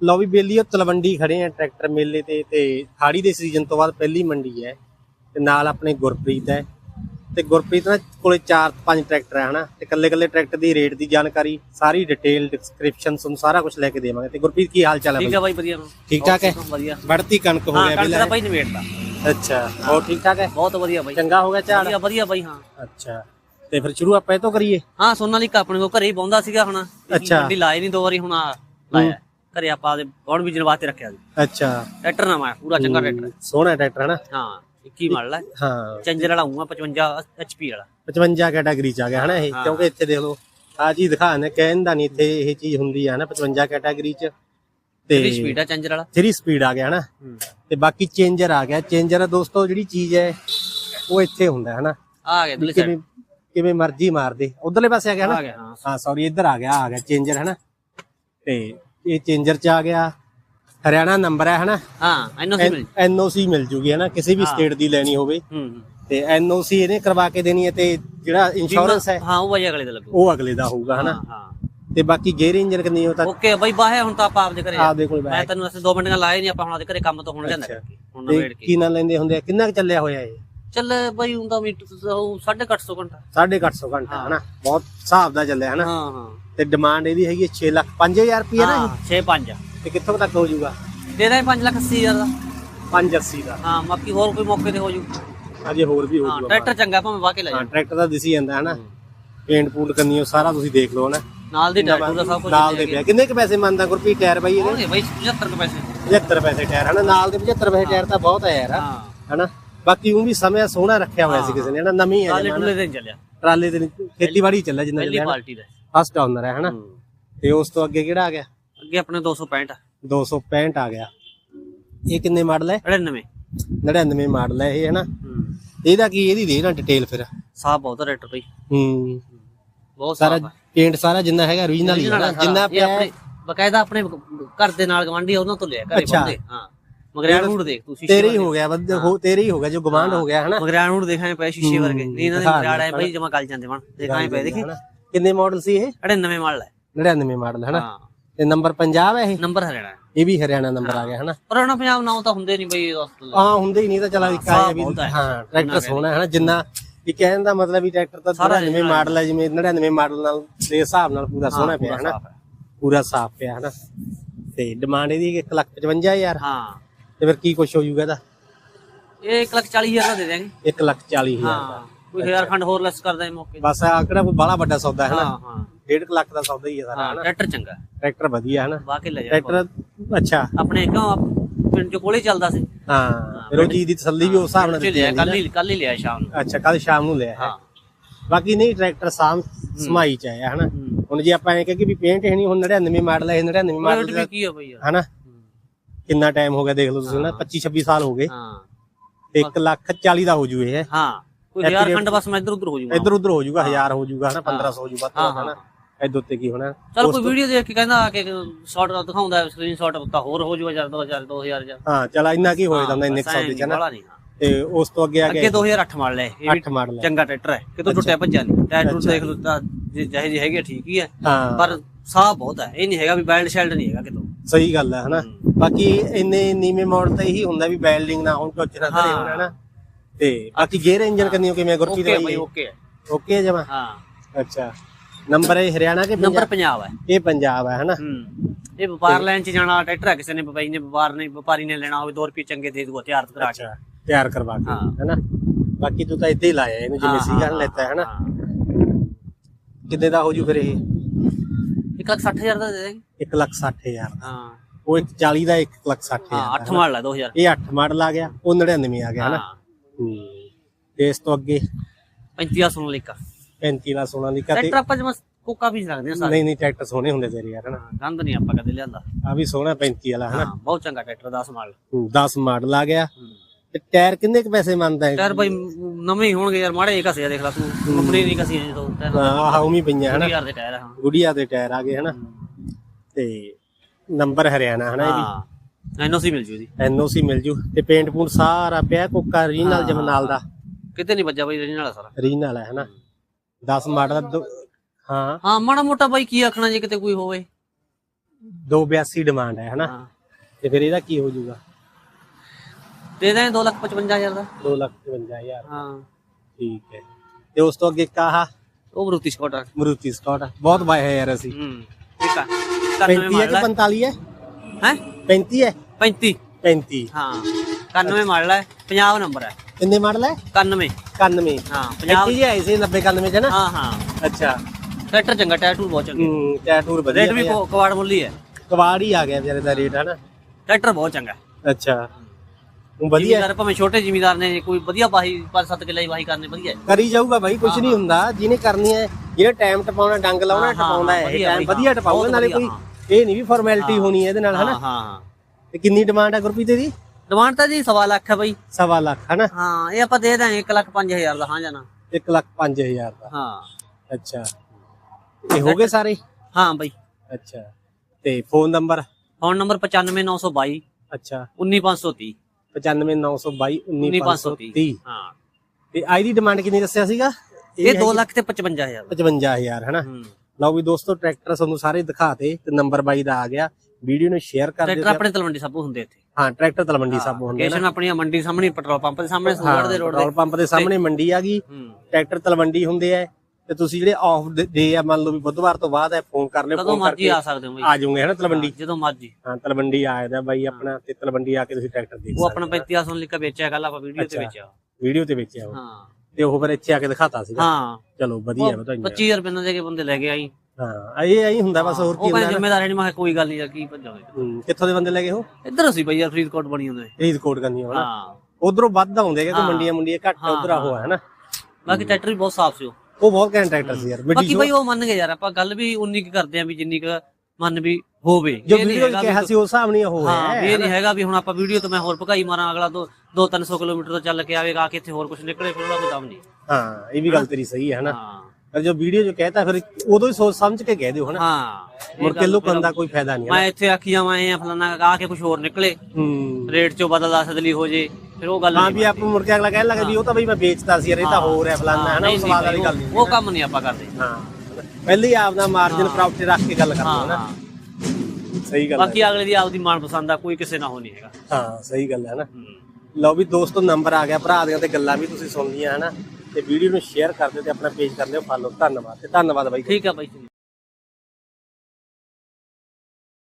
ਲਓ ਵੀ ਬੇਲੀ ਤਲਵੰਡੀ ਖੜੇ ਆ ਟਰੈਕਟਰ ਮੇਲੇ ਤੇ ਤੇ ਖਾੜੀ ਦੇ ਸੀਜ਼ਨ ਤੋਂ ਬਾਅਦ ਪਹਿਲੀ ਮੰਡੀ ਹੈ ਤੇ ਨਾਲ ਆਪਣੇ ਗੁਰਪ੍ਰੀਤ ਹੈ ਤੇ ਗੁਰਪ੍ਰੀਤ ਨਾਲ ਕੋਲੇ 4-5 ਟਰੈਕਟਰ ਹੈ ਹਨਾ ਤੇ ਕੱਲੇ ਕੱਲੇ ਟਰੈਕਟਰ ਦੀ ਰੇਟ ਦੀ ਜਾਣਕਾਰੀ ਸਾਰੀ ਡਿਟੇਲ ਡਿਸਕ੍ਰਿਪਸ਼ਨ ਤੁਹਾਨੂੰ ਸਾਰਾ ਕੁਝ ਲੈ ਕੇ ਦੇਵਾਂਗੇ ਤੇ ਗੁਰਪ੍ਰੀਤ ਕੀ ਹਾਲ ਚਾਲ ਹੈ ਠੀਕ ਆ ਬਾਈ ਵਧੀਆ ਠੀਕ ਠਾਕ ਹੈ? ਵਧੀਆ। ਵੜਤੀ ਕਣਕ ਹੋ ਹਾਂ ਗਿਆ ਕਣਕ ਦਾ ਵੇਲੇ ਬਾਈ ਨਿਬੇੜਦਾ ਅੱਛਾ ਹੋਰ ਠੀਕ ਠਾਕ ਹੈ? ਬਹੁਤ ਵਧੀਆ ਬਾਈ। ਚੰਗਾ ਹੋ ਗਿਆ ਝਾੜ? ਵਧੀਆ ਵਧੀਆ ਬਾਈ ਹਾਂ। ਅੱਛਾ ਤੇ ਫਿਰ ਸ਼ੁਰੂ ਆਪਾਂ ਇਹ ਤੋਂ ਕਰੀਏ? ਹਾਂ ਸੋਨਾਲੀਕਾ ਆਪਣੇ ਕੋ ਘਰੇ ਹੀ ਬੌਂਦਾ ਸੀਗਾ ਹੁਣ। ਅੱਛਾ। ਮੰਡੀ ਲਾਏ ਨਹੀਂ ਦੋ ਵਾਰੀ ਹੁਣ ਲਾਇਆ। ਘਰੇ ਆਪਾਂ ਦੇ ਬੌਣ ਬੀਜਣ ਵਾਸਤੇ ਰੱਖਿਆ ਸੀ। ਅੱਛਾ। ਟਰੈਕਟਰ ਨਾ ਮੈਂ ਪੂਰਾ ਚੰਗਾ ਟਰੈਕਟਰ ਸੋਹਣਾ ਟਰੈਕਟਰ ਹੈ ਨਾ? ਹਾਂ 21 ਮਾਡਲ ਹੈ। ਹਾਂ। ਚੇਂਜਰ ਵਾਲਾ ਹੂੰ 55 HP ਵਾਲਾ। 55 ਕੈਟਾਗਰੀ ਚ ਆ ਗਿਆ ਹਨਾ ਇਹ? ਹਾਂ। ਕਿਉਂਕਿ ਇੱਥੇ ਦੇਖ ਲਓ ਆ ਚੀਜ਼ ਦਿਖਾਣੇ ਕਹਿੰਦਾ ਨਹੀਂ ਇੱਥੇ ਇਹ ਚੀਜ਼ ਹੁੰਦੀ ਆ ਨਾ 55 ਕੈਟਾਗਰੀ ਚ। ਤੇ ਇਹਦੀ ਸਪੀਡ ਆ ਚੇਂਜਰ ਵਾਲਾ। 3 ਸਪੀਡ ਆ ਗਿਆ ਹਨਾ ਤੇ ਬਾਕੀ ਚੇਂਜਰ ਆ ਗਿਆ। ਚੇਂਜਰ ਦੋਸਤੋ ਜਿਹੜੀ ਚੀਜ਼ ਹੈ ਉਹ ਇੱਥੇ ਹੁੰਦਾ ਹੈ ਹਨਾ ਆ ਗਿਆ ਦੁਲੇ ਕਿਵੇਂ ਕਿਵੇਂ ਮਰਜ਼ੀ ਮਾਰਦੇ ਉਧਰਲੇ ਪਾਸੇ ਆ ਗਿਆ ਆ ਨਾ? ਗਿਆ ਹਾਂ। ਹਾਂ ਸੌਰੀ ਇੱਧਰ ਆ ਗਿਆ ਆ ਗਿਆ ਚੇਂਜਰ ਹਨਾ ਤੇ ਇਹ ਚੇਂਜਰ ਚ ਆ ਗਿਆ। ਹਰਿਆਣਾ ਨੰਬਰ ਹੈ ਹਨਾ? ਹਾਂ ਐਨਓਸੀ ਮਿਲ ਐਨਓਸੀ ਮਿਲ ਜੂਗੀ ਹਨਾ? ਕਿਸੇ ਵੀ। ਸਟੇਟ ਦੀ ਲੈਣੀ ਹੋਵੇ। ਹੂੰ। ਤੇ ਐਨਓਸੀ ਇਹਨੇ ਕਰਵਾ ਕੇ ਦੇਣੀ ਹੈ ਤੇ ਜਿਹੜਾ ਇੰਸ਼ੋਰੈਂਸ ਹੈ। ਹਾਂ ਉਹ ਬਾਈ ਅਗਲੇ ਦਾ ਲੱਗੂ। ਉਹ ਅਗਲੇ ਦਾ ਹੋਊਗਾ ਹਨਾ? ਹਾਂ ਤੇ ਬਾਕੀ ਗੇਅਰ ਇੰਜਨ ਕਿੰਨੀ ਹੋ ਤਾਂ ਓਕੇ ਬਾਈ ਬਾਹੇ ਹੁਣ ਤਾਂ ਆਪਾਂ ਆਪਦੇ ਘਰੇ ਆਪਦੇ ਕੋਲ ਮੈਂ ਤੈਨੂੰ ਅਸੀਂ 2 ਮਿੰਟਾਂ ਲਾਏ ਨਹੀਂ ਆਪਾਂ ਹੁਣ ਆਪਦੇ ਘਰੇ ਕੰਮ ਤੋਂ ਹੁਣ। ਕਰਕੇ ਹੁਣ ਤੇ ਨਵੇੜ ਕੇ। ਕੀ ਨਾਲ ਲੈਂਦੇ ਹੁੰਦੇ ਆ? ਕਿੰਨਾ ਚੱਲਿਆ ਹੋਇਆ ਇਹ? ਚੱਲ ਬਾਈ ਹੁਣ ਤਾਂ ਮੀਟਰ 850 ਘੰਟਾ। 850 ਘੰਟਾ ਹਨਾ? ਬਹੁਤ ਹਿਸਾਬ ਦਾ ਚੱਲਿਆ ਹਨਾ? ਹਾਂ ਹਾਂ। ਤੇ ਡਿਮਾਂਡ ਇਹਦੀ ਹੈਗੀ ਹੈ 6 ਲੱਖ 5000 ਰੁਪਏ ਨਾ ਹਾਂ 6 5 ਇਹ? ਤੇ ਕਿੱਥੋਂ ਤੱਕ ਹੋ ਜਾਊਗਾ? ਦੇ ਦੇ 5 ਲੱਖ 80 ਹਜ਼ਾਰ ਦਾ। 580 ਦਾ। ਹਾਂ ਬਾਕੀ ਹੋਰ ਕੋਈ ਮੌਕੇ ਤੇ ਹੋ ਜੂ। ਅਜੇ ਹੋਰ ਵੀ ਹੋ ਜਾਊਗਾ ਟਰੈਕਟਰ ਚੰਗਾ ਭਾਵੇਂ ਵਾਹ ਕੇ ਲੈ ਹਾਂ ਜਾ ਟਰੈਕਟਰ ਦਾ ਦਿਸੀ ਜਾਂਦਾ ਹਨਾ? ਪੇਂਟ ਪੂੰਟ ਕਰਨੀ ਉਹ ਸਾਰਾ ਤੁਸੀਂ ਦੇਖ ਲਓ ਹਨਾ? ਨਾਲ ਦੀ ਟਰੈਕਟਰ ਦਾ ਸਭ ਕੁਝ ਨਾਲ ਦੇ ਪਿਆ ਕਿੰਨੇ ਕੁ ਪੈਸੇ ਮੰਨਦਾ ਗੁਰਪ੍ਰੀਤ ਟਾਇਰ ਬਾਈ ਇਹਦੇ? ਬਾਈ 75 ਕੁ ਪੈਸੇ। 75 ਪੈਸੇ ਟਾਇਰ ਹਨਾ? ਨਾਲ ਦੇ 75 ਪੈਸੇ ਟਾਇਰ ਤਾਂ ਬਹੁਤ ਹੈ ਯਾਰ ਹਨਾ? ਬਾਕੀ ਉਹ ਵੀ ਸਮੇਂ ਸੋਹਣਾ ਰੱਖਿਆ ਹੋਇਆ ਸੀ ਕਿਸੇ ਨੇ ਹਨਾ ਨਵੀਂ ਹੈ ਨਾ। ਟੁੱਲੇ ਤੇ ਚੱਲਿਆ। ਟਰਾਲੇ ਤੇ ਖੇਤੀਬਾੜੀ ਚੱਲਿਆ ਜਿੰਨਾ ਪਹਿਲੀ ਚੱਲਿਆ ਪਾਰਟੀ ਦਾ ਫਸਟ ਆਨਰ ਹੈ ਹਨਾ। ਤੇ ਉਸ ਤੋਂ ਅੱਗੇ ਕਿਹੜਾ ਆ ਗਿਆ? ਅੱਗੇ ਆਪਣੇ 265 265 ਆ। ਗਿਆ। ਇਹ ਕਿੰਨੇ ਮਾਡਲ ਹੈ? 99 99 ਮਾਡਲ ਹੈ ਇਹ ਹਨਾ। ਇਹਦਾ ਕੀ ਇਹਦੀ ਦੇ ਨਾ ਡਿਟੇਲ ਫਿਰ। ਸਾਫ਼ ਬਹੁਤ ਟਰੈਕਟਰ ਬਈ। ਹੂੰ। ਬਹੁਤ ਸਾਰਾ ਪੇਂਟ ਸਾਰਾ ਜਿੰਨਾ ਹੈਗਾ ਓਰੀਜਨਲ ਹੀ ਹੈ ਨਾ ਜਿੰਨਾ ਪਿਆ ਆਪਣੇ ਬਕਾਇਦਾ ਆਪਣੇ ਘਰ ਦੇ ਨਾਲ ਗਵਾਂਢੀ ਉਹਨਾਂ ਤੋਂ ਲਿਆ ਘਰੇ ਅੱਛਾ। ਬੰਦੇ ਹਾਂ। ਮਗਰਿਆਣ ਨੂੜ ਦੇਖ ਤੂੰ ਸ਼ੀਸ਼ੇ ਤੇਰੇ ਹੀ ਹੋ ਗਿਆ ਬੰਦੇ ਹੋ। ਤੇਰੇ ਹੀ ਹੋ ਗਿਆ ਜੋ ਗਵਾਂਡ ਹੋ। ਗਿਆ ਹਨਾ? ਮਗਰਿਆਣ ਨੂੜ ਦੇਖਾਂ ਪਏ ਸ਼ੀਸ਼ੇ ਵਰਗੇ। ਨਹੀਂ ਇਹਨਾਂ ਦੇ ਦਿਖਾ ਮਗਰਾੜ ਆਏ ਬਈ ਜਮਾ ਗੱਲ ਜਾਂਦੇ ਮਣ ਦੇਖਾਂ ਪਏ ਦੇਖੀ? ਹਨਾ। ਕਿੰਨੇ ਮਾਡਲ ਸੀ ਇਹ? 99 ਮਾਡਲ ਹੈ 99 ਮਾਡਲ ਹਨਾ? ਤੇ ਨੰਬਰ ਪੰਜਾਬ ਹੈ ਇਹ? ਨੰਬਰ ਹਰਿਆਣਾ। ਇਹ ਵੀ ਹਰਿਆਣਾ ਨੰਬਰ ਆ ਗਿਆ ਹਨਾ? ਪੁਰਾਣਾ ਪੰਜਾਬ ਨਾਮ ਤਾਂ ਹੁੰਦੇ ਨਹੀਂ ਬਈ ਹਾਂ ਹੁੰਦੇ ਹੀ ਨਹੀਂ ਤਾਂ ਚਲਾ ਇੱਕ ਆਇਆ ਵੀ ਹੈ। ਟਰੈਕਟਰ ਸੋਹਣਾ ਹੈ ਨਾ ਜਿੰਨਾ ਇਹ ਕਹਿਣ ਦਾ ਮਤਲਬ ਵੀ ਟਰੈਕਟਰ ਤਾਂ 99 ਮਾਡਲ ਹੈ ਜਿਵੇਂ 99 ਮਾਡਲ ਨਾਲ ਦੇ ਹਿਸਾਬ ਨਾਲ ਪੂਰਾ ਸੋਹਣਾ ਪਿਆ ਹੈ ਨਾ ਸਾਫ਼ ਹੈ। ਪੂਰਾ ਸਾਫ਼ ਪਿਆ ਹੈ ਨਾ ਤੇ ਡਿਮਾਂਡ ਇਹਦੀ 155000 ਹਾਂ। ਤੇ ਫਿਰ ਕੀ ਕੁਛ ਹੋ ਜਾਊਗਾ ਇਹਦਾ? ਇਹ 1 ਲੱਖ 40 ਹਜ਼ਾਰ ਦਾ ਦੇ ਦੇਾਂਗੇ 140000 ਹਾਂ ਕੋਈ ਹਜ਼ਾਰ ਖੰਡ ਹੋਰ ਲੈਸ ਕਰ ਦਾਂਗੇ ਮੌਕੇ। ਬਸ ਆ ਕਿਹੜਾ ਕੋਈ ਬਾਹਲਾ ਵੱਡਾ ਸੌਦਾ ਹੈ ਨਾ? ਹਾਂ ਹਾਂ। 1.5 ਲੱਖ ਦਾ ਸੌਦਾ ਹੀ ਹੈ ਸਾਰਾ ਹਾਂ ਟਰੈਕਟਰ ਚੰਗਾ ਟਰੈਕਟਰ ਵਧੀਆ ਹੈ ਨਾ? ਕੇ ਲੈ ਜਾ ਟਰੈਕਟਰ ਅੱਛਾ। ਆਪਣੇ ਕਿਉਂ ਪਿੰਡ ਚ ਕੋਲੇ ਚੱਲਦਾ ਸੀ? ਹਾਂ ਫਿਰ ਉਹ ਚੀਜ਼ ਦੀ ਤਸੱਲੀ ਵੀ ਉਸ ਹਿਸਾਬ ਨਾਲ ਦਿੱਤੀ ਕੱਲ ਹੀ ਕੱਲ ਹੀ ਲਿਆ ਸ਼ਾਮ ਨੂੰ। ਹੈ। ਅੱਛਾ ਕੱਲ ਸ਼ਾਮ ਨੂੰ ਲਿਆ ਹੈ। ਹਾਂ। ਬਾਕੀ ਨਹੀਂ ਟਰੈਕਟਰ ਸਾਮ ਸਮਾਈ ਚ ਆਇਆ ਹਨਾ? ਹੂੰ। ਹੁਣ ਜੇ ਆਪਾਂ ਇਹ ਕਹੇ ਕਿ ਵੀ ਪੇਂਟ ਹੈ ਨਹੀਂ ਹੁਣ 99 ਮਾਡਲ ਹੈ 99 ਰੇਟ ਮਾਡਲ ਕੀ ਯਾਰ। ਹਨਾ? ਕਿੰਨਾ ਟਾਈਮ ਹੋ ਗਿਆ ਦੇਖ ਲਓ ਤੁਸੀਂ ਨਾ 25 26 ਸਾਲ ਹੋ ਗਏ। ਹਾਂ। 1 ਲੱਖ 40 ਦਾ ਹੋ ਜੂ ਇਹ। ਹਾਂ। ਕੋਈ ਹਜ਼ਾਰ ਖੰਡ ਬਸ ਮੈਂ ਇੱਧਰ ਉੱਧਰ ਹੋ ਜਾਊਗਾ ਇੱਧਰ ਉੱਧਰ ਹੋ ਜੂਗਾ 1000 ਹੋ ਜੂਗਾ ਹਨਾ 1500 ਹੋ ਜੂਗਾ ਹਾਂ, ਤਾਂ ਹਨਾ ਇਦੋਂ ਉੱਤੇ ਕੀ ਹੋਣਾ? ਚਲ ਕੋਈ ਵੀਡੀਓ ਦੇਖ ਕੇ ਕਹਿੰਦਾ ਆ ਕੇ ਸ਼ਾਰਟ ਦਿਖਾਉਂਦਾ ਸਕਰੀਨਸ਼ਾਟ ਤਾਂ ਹੋਰ ਹੋ ਜਾਊਗਾ 2000 2000 ਜਾਂ। ਹਾਂ ਚਲ ਇੰਨਾ ਕੀ ਹੋਏ ਜਾਂਦਾ ਇੰਨੇ ਕੁ ਸੌਦੇ ਚ ਨਾ ਹਾਂ। ਤੇ ਉਸ ਤੋਂ ਅੱਗੇ ਆ ਅੱਗੇ ਗਿਆ 2008 ਮਾਡਲ ਹੈ ਇਹ ਵੀ 8 ਮਾਡਲ ਹੈ ਚੰਗਾ ਟਰੈਕਟਰ ਹੈ ਕਿਤੋਂ ਟੁੱਟਿਆ ਭੱਜਿਆ ਨਹੀਂ। ਟਾਇਰ ਟੂਰ ਦੇਖ ਲਓ ਤਾਂ ਜਿਹੇ ਜਿਹੇ ਹੈਗੇ ਠੀਕ ਹੀ ਹੈ। ਹਾਂ। ਪਰ ਸਾਹ ਬਹੁਤ ਹੈ ਇਹ ਨਹੀਂ ਹੈਗਾ ਵੀ ਬੈਲਡ ਸ਼ੈਲਡ ਨਹੀਂ ਹੈਗਾ ਕਿਤੋਂ। ਸਹੀ ਗੱਲ ਹੈ ਹਨਾ? ਬਾਕੀ ਇੰਨੇ ਨੀਵੇਂ ਮੋੜ ਤੇ ਇਹੀ ਹੁੰਦਾ ਵੀ ਬੈਲਡਿੰਗ ਨਾ ਹੋਣ ਟੋਚ ਨਾ ਕਰੇ ਹੋਣਾ ਨਾ ਤੇ ਬਾਕੀ ਗੇਅਰ ਇੰਜਨ ਕੰਨੀ ਕਿਵੇਂ? ਗੁਰਪ੍ਰੀਤ ਓਕੇ ਭਾਈ ਓਕੇ। ਹੈ ਓਕੇ ਹੈ ਜਮਾ? ਹਾਂ। ਅੱਛਾ। ਨੰਬਰ ਇਹ ਹਰਿਆਣਾ ਕੇ ਨੰਬਰ ਪੰਜਾਬ? ਹੈ। ਇਹ ਪੰਜਾਬ ਹੈ ਹਨਾ? ਇਹ ਵਪਾਰ ਲਾਈਨ ਚ ਜਾਣਾ ਟਰੈਕਟਰ ਹੈ ਕਿਸੇ ਨੇ ਵਪਾਰੀ ਨੇ ਵਪਾਰ ਨੇ ਵਪਾਰੀ ਨੇ ਲੈਣਾ ਹੋਵੇ 2 ਰੁਪਏ ਚੰਗੇ ਦੇ ਦੂਗਾ ਤਿਆਰ ਕਰਾ ਕੇ। ਤਿਆਰ ਕਰਵਾ ਕੇ। ਹੈਨਾ? ਬਾਕੀ ਤੂੰ ਤਾਂ ਇੱਥੇ ਹੀ ਲਾਇਆ ਇਹਨੂੰ ਜਿਵੇਂ ਸੀਗਾ ਲੈਤਾ ਹੈ। ਨਾ ਹਾਂ। ਕਿੰਨੇ ਦਾ ਹੋ ਜੂ ਫਿਰ ਇਹ? ਇੱਕ ਲੱਖ 60 ਹਜ਼ਾਰ ਦਾ ਦੇ ਦੇਂਗੇ 1 ਲੱਖ 60 ਹਜ਼ਾਰ ਦਾ। ਹਾਂ। ਉਹ 140 ਦਾ 1 ਲੱਖ 60 ਹਾਂ ਹਜ਼ਾਰ 8 ਮਾਡਲ ਹੈ 2000 ਇਹ 8 ਮਾਡਲ ਆ ਗਿਆ ਉਹ 99 ਆ ਗਿਆ ਹਨਾ? ਹਾਂ। ਹੂੰ। ਤੇ ਇਸ ਤੋਂ ਅੱਗੇ 35 ਆ ਸੁਣ ਲਿਕਾ। 35 ਦਾ ਸੋਨਾ ਦੀ ਕਦੇ ਟਰੈਕਟਰ ਆਪਾਂ ਜਮਾ ਕੋਕਾ ਵੀ ਸਕਦੇ ਹਾਂ ਸਾਰੇ। ਨਹੀਂ ਨਹੀਂ ਟਰੈਕਟਰ ਸੋਹਣੇ ਹੁੰਦੇ ਤੇਰੇ ਯਾਰ ਹਨਾ? ਗੰਦ ਨਹੀਂ ਆਪਾਂ ਕਦੇ ਲਿਆਂਦਾ। ਆ ਵੀ ਸੋਹਣਾ 35 ਵਾਲਾ ਹਨਾ? ਬਹੁਤ ਚੰਗਾ ਟਰੈਕਟਰ 10 ਮਾਡਲ। ਹੂੰ, 10 ਮਾਡਲ ਆ ਗਿਆ। ਤੇ ਟਾਇਰ ਕਿੰਨੇ ਕੁ ਪੈਸੇ ਮੰਨਦਾ ਹੈ ਟਾਇਰ ਬਾਈ ਨਵੇਂ ਹੀ ਹੋਣਗੇ ਯਾਰ ਮਾੜੇ ਜਿਹੇ ਘਸੇ ਆ, ਦੇਖ ਲੈ ਤੂੰ। ਕੰਪਨੀ ਨਹੀਂ ਘਸੀ ਨਹੀਂ ਤੋਂ ਟਾਇਰ ਆਹ ਉਮੀ ਪਈਆਂ ਹਨਾ? ਗੁੜੀਆ ਦੇ ਟਾਇਰ ਆ ਗਏ ਹਨਾ? ਤੇ ਨੰਬਰ ਹਰਿਆਣਾ ਹਨਾ ਇਹ ਵੀ? ਹਾਂ। ਐਨਓਸੀ ਮਿਲ ਜੂ ਇਹਦੀ ਐਨਓਸੀ ਮਿਲ ਜੂ ਤੇ ਪੇਂਟ ਪੂੰਟ ਸਾਰਾ ਪਿਆ ਕੋਕਾ ਰੀਨਲ ਜਮਨਾਲ ਦਾ। ਕਿਤੇ ਨਹੀਂ ਵੱਜਾ ਬਾਈ ਰੀਜਨਲ ਵਾਲਾ ਸਾਰਾ। ਰੀਨਲ ਹੈ ਹਨਾ? 10 ਮਾਡਲ ਦੋ- ਹਾਂ। ਹਾਂ ਮਾੜਾ ਮੋਟਾ ਬਾਈ ਕੀ ਆਖਣਾ ਜੇ ਕਿਤੇ ਕੋਈ ਹੋਵੇ। 282 ਡਿਮਾਂਡ ਹੈ ਹਨਾ? ਹਾਂ। ਤੇ ਫਿਰ ਇਹਦਾ ਕੀ ਹੋ ਜਾਊਗਾ ਦੇ ਦੇ 255000 ਦਾ। 255000 ਹਾਂ। ਠੀਕ ਹੈ। ਤੇ ਉਸ ਤੋਂ ਅੱਗੇ ਕਾਹਾ ਉਹ ਮਰੂਤੀ ਸਕੂਟਰ ਮਰੂਤੀ ਸਕਾਟ ਬਹੁਤ ਹੈ ਯਾਰ ਅਸੀਂ। ਹੂੰ। ਠੀਕ ਆ। 35 91 ਹੈ ਕਿ ਮਾਡਲ 45 ਹੈ? ਹੈ? 35 ਹੈ? 35 35 ਹਾਂ 91 ਮਾਡਲ ਹੈ 50 ਨੰਬਰ ਹੈ। ਕਿੰਨੇ ਮਾਡਲ ਹੈ 91 91 ਹਾਂ 50 50 ਜੀ ਆਏ ਸੀ 90 91 ਚ ਨਾ? ਹਾਂ ਹਾਂ। ਅੱਛਾ। ਟਰੈਕਟਰ ਚੰਗਾ ਟੈਟੂ ਬਹੁਤ ਚੰਗੇ। ਹੂੰ ਵਧੀਆ ਰੇਟ ਵੀ ਪਿਆ। ਕੋ- ਕਵਾੜ ਮੁੱਲੀ ਹੈ ਕਵਾੜ ਹੀ ਆ ਗਿਆ ਵਿਚਾਰੇ ਦਾ ਰੇਟ ਹਨਾ ਟਰੈਕਟਰ ਬਹੁਤ ਚੰਗਾ ਹੈ। ਅੱਛਾ। ਉਹ ਵਧੀਆ। ਜ਼ਿਮੀਦਾਰ ਭਾਵੇਂ ਛੋਟੇ ਜ਼ਿਮੀਦਾਰ ਨੇ ਕੋਈ ਵਧੀਆ ਵਾਹੀ 5-7 ਕਿੱਲੇ ਦੀ ਵਾਹੀ ਕਰਨੀ ਵਧੀਆ ਹੈ। ਕਰੀ ਜਾਊਗਾ ਬਾਈ ਕੁਝ ਨਹੀਂ ਹੁੰਦਾ। ਜਿਹਨੇ ਕਰਨੀ ਹੈ ਜਿਹਨੇ ਟਾਈਮ ਟਪਾਉਣਾ ਡੰਗ ਲਾਉਣਾ ਹਾਂ, ਹਾਂ, ਟਪਾਉਂਦਾ ਹੈ। ਵਧੀਆ ਟਾਈਮ ਬਈ, ਵਧੀਆ ਹਾਂ, ਟਪਾਊਗਾ ਬਹੁਤ ਨਾਲੇ ਕੋਈ ਵਧੀਆ, ਇਹ ਨਹੀਂ ਵੀ ਫਾਰਮੈਲਿਟੀ ਹੋਣੀ ਹੈ ਇਹਦੇ ਨਾਲ ਹਨਾ? ਹਾਂ ਹਾਂ। ਤੇ ਕਿੰਨੀ ਡਿਮਾਂਡ ਹੈ ਗੁਰਪ੍ਰੀਤ ਦੀ ਡਿਮਾਂਡ ਤਾਂ ਜੀ ਸਵਾ ਲੱਖ ਹੈ ਬਈ। ਸਵਾ ਲੱਖ ਹਨਾ? ਹਾਂ ਇਹ ਆਪਾਂ ਦੇ ਦਾਂਗੇ 1 ਲੱਖ 5000 ਦਾ ਹਾਂ ਜਾਣਾ 1 ਲੱਖ 5000 ਦਾ। ਹਾਂ। ਅੱਛਾ। ਇਹ ਹੋ ਗਏ ਸਾਰੇ? ਹਾਂ ਬਈ। ਅੱਛਾ। ਤੇ ਫੋਨ ਨੰਬਰ ਫੋਨ ਨੰਬਰ 95922 ਅੱਛਾ। 19530 95922 19530 19530 ਹਾਂ। ਤੇ ਆਈ ਦੀ ਡਿਮਾਂਡ ਕਿੰਨੀ ਦੱਸਿਆ ਸੀਗਾ? ਇਹ 2 ਲੱਖ ਤੇ 55000 ਦਾ 55000 ਹਨਾ? ਹੂੰ। ਲਓ ਵੀ ਦੋਸਤੋ ਟਰੈਕਟਰ ਤੁਹਾਨੂੰ ਸਾਰੇ ਦਿਖਾਤੇ ਤੇ ਨੰਬਰ ਬਾਈ ਦਾ ਆ ਗਿਆ। ਵੀਡੀਓ ਨੂੰ ਸ਼ੇਅਰ ਕਰ ਟਰੈਕਟਰ ਦਿਓ। ਆਪਣੇ ਤਲਵੰਡੀ ਸਾਬੂ ਹੁੰਦੇ ਇੱਥੇ। ਹਾਂ ਟਰੈਕਟਰ ਤਲਵੰਡੀ ਸਾਹਿਬ ਹੁੰਦੇ ਲੋਕੇਸ਼ਨ ਆਪਣੀ ਆ ਮੰਡੀ ਸਾਹਮਣੇ ਪੈਟਰੋਲ ਪੰਪ ਦੇ ਸਾਹਮਣੇ ਸੂਗੜ ਦੇ ਰੋਡ ਪੈਟਰੋਲ ਦੇ ਪੰਪ ਦੇ ਸਾਹਮਣੇ ਮੰਡੀ ਆ ਗਈ। ਟਰੈਕਟਰ ਤਲਵੰਡੀ ਹੁੰਦੇ ਆ। ਤੇ ਤੁਸੀਂ ਜਿਹੜੇ ਆਫ ਡੇ ਆ ਮੰਨ ਲਓ ਵੀ ਬੁੱਧਵਾਰ ਤੋਂ ਬਾਅਦ ਹੈ ਫੋਨ ਕਰ ਲਿਓ ਫੋਨ ਕਰਕੇ ਆ ਸਕਦੇ ਹੋ ਬਈ। ਆ ਜਾਓਗੇ ਹਨਾ ਤਲਵੰਡੀ? ਜਦੋਂ ਮਰਜ਼ੀ। ਹਾਂ ਤਲਵੰਡੀ ਆਇਦਾ ਬਾਈ ਆਪਣਾ ਤੇ ਤਲਵੰਡੀ ਆ ਕੇ ਤੁਸੀਂ ਟਰੈਕਟਰ ਦੇਖ ਉਹ ਆਪਣਾ 3500 ਲਿਖ ਕੇ ਵੇਚਿਆ ਕੱਲ ਆਪਾਂ ਵੀਡੀਓ ਤੇ। ਵੇਚਿਆ ਵੀਡੀਓ ਤੇ ਵੇਚਿਆ ਹਾਂ। ਤੇ ਉਹ ਫਿਰ ਇੱਥੇ ਆ ਕੇ ਦਿਖਾਤਾ ਸੀਗਾ। ਹਾਂ। ਚਲੋ ਵਧੀਆ ਵਧਾਈਆਂ 25000 ਰੁਪਏ ਨਾਲ ਦੇ ਕੇ ਬੰਦੇ ਲੈ ਕੇ ਆਈ। ਹਾਂ ਇਹ ਐਂ ਹੁੰਦਾ ਬਸ ਹੋਰ ਕੀ ਉਹ ਕਹਿੰਦੇ ਹੁੰਦਾ ਜ਼ਿੰਮੇਦਾਰ ਨਹੀਂ ਮੈਂ ਕਿਹਾ ਕੋਈ ਗੱਲ ਨਹੀਂ ਯਾਰ ਕੀ ਭੱਜੋਗੇ ਹੂੰ, ਕਿੱਥੋਂ ਦੇ ਬੰਦੇ ਲੈ ਗਏ ਉਹ? ਇੱਧਰ ਅਸੀਂ ਬਈ ਯਾਰ ਫਰੀਦਕੋਟ ਬਣੀ ਹੁੰਦੇ ਫਰੀਦਕੋਟ ਕੰਨੀ ਹੋਣਾ ਹਾਂ। ਉਧਰੋਂ ਵੱਧ ਆਉਂਦੇ ਹਾਂ। ਮੰਡੀਆਂ ਮੁੰਡੀਆਂ ਘੱਟ ਉਧਰ ਆਹੋ ਹੈ। ਨਾ ਬਾਕੀ ਟਰੈਕਟਰ ਵੀ ਬਹੁਤ ਸਾਫ਼ ਸੀ ਉਹ। ਉਹ ਬਹੁਤ ਘੈਂਟ ਟਰੈਕਟਰ ਸੀ ਯਾਰ ਬਾਕੀ ਬਈ ਉਹ ਮੰਨ ਗਏ ਯਾਰ ਆਪਾਂ ਗੱਲ ਵੀ ਉਨੀ ਕੁ ਕਰਦੇ ਆਂ ਵੀ ਜਿੰਨੀ ਕੁ ਮਨ ਵੀ ਹੋਵੇ ਜੋ ਵੀਡੀਓ ਕਿਹਾ ਸੀ ਉਸ ਹਿਸਾਬ ਨਹੀਂ ਉਹ ਹਾਂ ਇਹ ਨਹੀਂ ਹੈਗਾ ਵੀ ਹੁਣ ਆਪਾਂ ਵੀਡੀਓ ਤੋਂ ਮੈਂ ਹੋਰ ਭਗਾਈ ਮਾਰਾਂ ਅਗਲਾ ਦੋ 2-300 ਕਿਲੋਮੀਟਰ ਤੋਂ ਚੱਲ ਕੇ ਆਵੇਗਾ ਆ ਕੇ ਇੱਥੇ ਹੋਰ ਕੁਝ ਨਿਕਲੇ ਫਿਰ ਉਹਦਾ ਕੋਈ ਦਮ ਨਹੀਂ। ਹਾਂ ਇਹ ਵੀ ਗੱਲ ਤੇਰੀ ਸਹੀ ਹੈ ਨਾ ਹਾਂ। ਪਰ ਜੋ ਵੀਡੀਓ ਜੋ ਕਹਿਤਾ ਫਿਰ ਉਦੋਂ ਹੀ ਸੋਚ ਸਮਝ ਕੇ ਕਹਿ ਦਿਓ ਹਨਾ? ਹਾਂ ਮੁੜ ਕੇ ਲੁਕਣ ਦਾ ਕੋਈ ਫਾਇਦਾ ਨਹੀਂ ਮੈਂ ਇੱਥੇ ਆਖੀ ਜਾਵਾਂ ਐ ਫਲਾਣਾ ਆ ਕੇ ਕੁਝ ਹੋਰ ਨਿਕਲੇ। ਹੂੰ। ਰੇਟ ਚੋਂ ਬਦਲ ਅਸਦਲੀ ਹੋ ਜੇ ਫਿਰ ਉਹ ਗੱਲ ਹਾਂ ਵੀ ਆਪ ਮੁੜ ਕੇ ਅਗਲਾ ਕਹਿਣ ਲੱਗਾ ਵੀ ਉਹ ਤਾਂ ਬਈ ਮੈਂ ਵੇਚਦਾ ਸੀ ਯਾਰ ਇਹ ਤਾਂ ਹੋਰ ਹੈ ਫਲਾਨਾ ਹੈ ਨਾ ਸਵਾਦ ਵਾਲੀ ਗੱਲ ਨਹੀਂ ਉਹ ਕੰਮ ਨਹੀਂ ਆਪਾਂ ਕਰਦੇ। ਹਾਂ ਪਹਿਲੇ ਹੀ ਆਪਦਾ ਮਾਰਜਨ ਪ੍ਰੋਫਿਟ ਰੱਖ ਕੇ ਗੱਲ ਕਰਦੇ ਹਾਂ ਨਾ ਸਹੀ ਗੱਲ ਹੈ। ਬਾਕੀ ਅਗਲੇ ਦੀ ਆਪਦੀ ਮਨ ਪਸੰਦ ਆ ਕੋਈ ਕਿਸੇ ਨਾਲ ਹੋ ਨਹੀਂ ਹੈਗਾ। ਹਾਂ ਸਹੀ ਗੱਲ ਹੈ ਨਾ। ਲਓ ਵੀ ਦੋਸਤੋ ਨੰਬਰ ਆ ਗਿਆ ਭਰਾ ਦੀਆਂ ਤੇ ਗੱਲਾਂ ਵੀ ਤੁਸੀਂ ਸੁਣ ਲਈਆਂ ਹਨਾ ਤੇ ਵੀਡੀਓ ਨੂੰ ਸ਼ੇਅਰ ਕਰ ਦਿਓ ਤੇ ਆਪਣਾ ਪੇਜ ਕਰ ਲਿਓ ਫਾਲੋ ਧੰਨਵਾਦ ਤੇ ਧੰਨਵਾਦ ਬਾਈ। ਠੀਕ ਆ ਬਾਈ